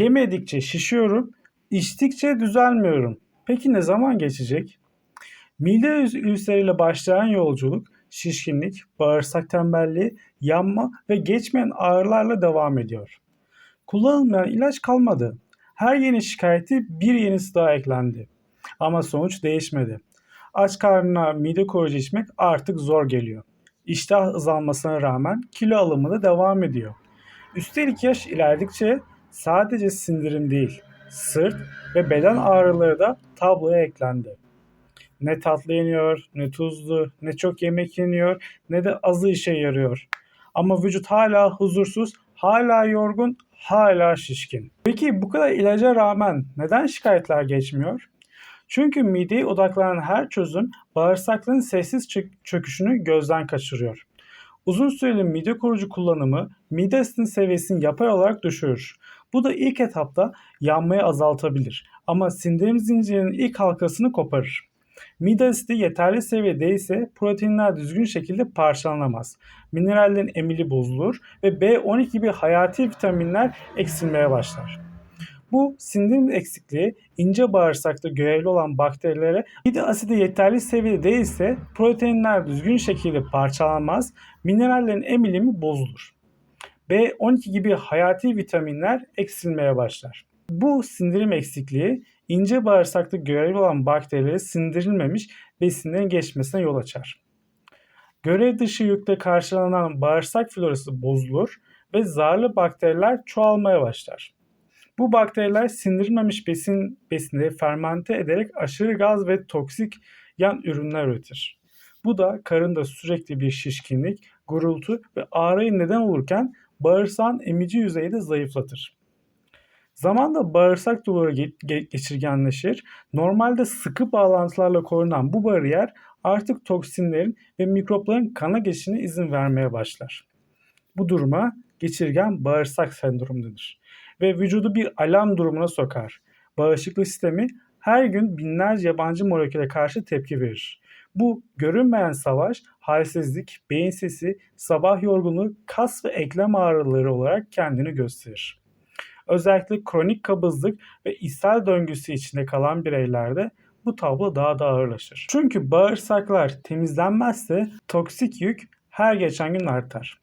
Yemedikçe şişiyorum, içtikçe düzelmiyorum. Peki ne zaman geçecek? Mide ül- ülseriyle başlayan yolculuk şişkinlik, bağırsak tembelliği, yanma ve geçmeyen ağrılarla devam ediyor. Kullanılmayan ilaç kalmadı. Her yeni şikayeti bir yenisi daha eklendi. Ama sonuç değişmedi. Aç karnına mide koruyucu içmek artık zor geliyor. İştah azalmasına rağmen kilo alımı da devam ediyor. Üstelik yaş ilerledikçe sadece sindirim değil, sırt ve beden ağrıları da tabloya eklendi. Ne tatlı yeniyor, ne tuzlu, ne çok yemek yeniyor, ne de azı işe yarıyor. Ama vücut hala huzursuz, hala yorgun, hala şişkin. Peki bu kadar ilaca rağmen neden şikayetler geçmiyor? Çünkü mideye odaklanan her çözüm bağırsakların sessiz çö- çöküşünü gözden kaçırıyor. Uzun süreli mide koruyucu kullanımı mide seviyesini yapay olarak düşürür. Bu da ilk etapta yanmayı azaltabilir ama sindirim zincirinin ilk halkasını koparır. Mide asidi yeterli seviyede ise proteinler düzgün şekilde parçalanamaz. Minerallerin emili bozulur ve B12 gibi hayati vitaminler eksilmeye başlar. Bu sindirim eksikliği ince bağırsakta görevli olan bakterilere mide asidi yeterli seviyede değilse proteinler düzgün şekilde parçalanmaz, minerallerin emilimi bozulur. B12 gibi hayati vitaminler eksilmeye başlar. Bu sindirim eksikliği ince bağırsakta görevli olan bakterilere sindirilmemiş besinlerin geçmesine yol açar. Görev dışı yükle karşılanan bağırsak florası bozulur ve zararlı bakteriler çoğalmaya başlar. Bu bakteriler sindirilmemiş besin besinleri fermente ederek aşırı gaz ve toksik yan ürünler üretir. Bu da karında sürekli bir şişkinlik, gurultu ve ağrıya neden olurken bağırsağın emici yüzeyi de zayıflatır. Zamanla bağırsak duvarı ge- ge- geçirgenleşir. Normalde sıkı bağlantılarla korunan bu bariyer artık toksinlerin ve mikropların kana geçişine izin vermeye başlar. Bu duruma geçirgen bağırsak sendromu denir ve vücudu bir alarm durumuna sokar. Bağışıklık sistemi her gün binlerce yabancı moleküle karşı tepki verir. Bu görünmeyen savaş, halsizlik, beyin sesi, sabah yorgunluğu, kas ve eklem ağrıları olarak kendini gösterir. Özellikle kronik kabızlık ve ishal döngüsü içinde kalan bireylerde bu tablo daha da ağırlaşır. Çünkü bağırsaklar temizlenmezse toksik yük her geçen gün artar.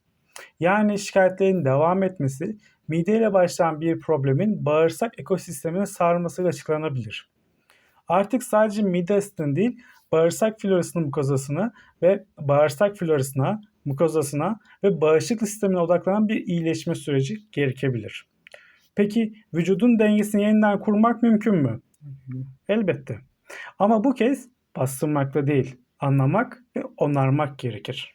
Yani şikayetlerin devam etmesi mideyle başlayan bir problemin bağırsak ekosistemine sarmasıyla açıklanabilir. Artık sadece mide asidinin değil, bağırsak florasının mukozasına ve bağırsak florasına, mukozasına ve bağışıklık sistemine odaklanan bir iyileşme süreci gerekebilir. Peki vücudun dengesini yeniden kurmak mümkün mü? Elbette. Ama bu kez bastırmakla değil, anlamak ve onarmak gerekir.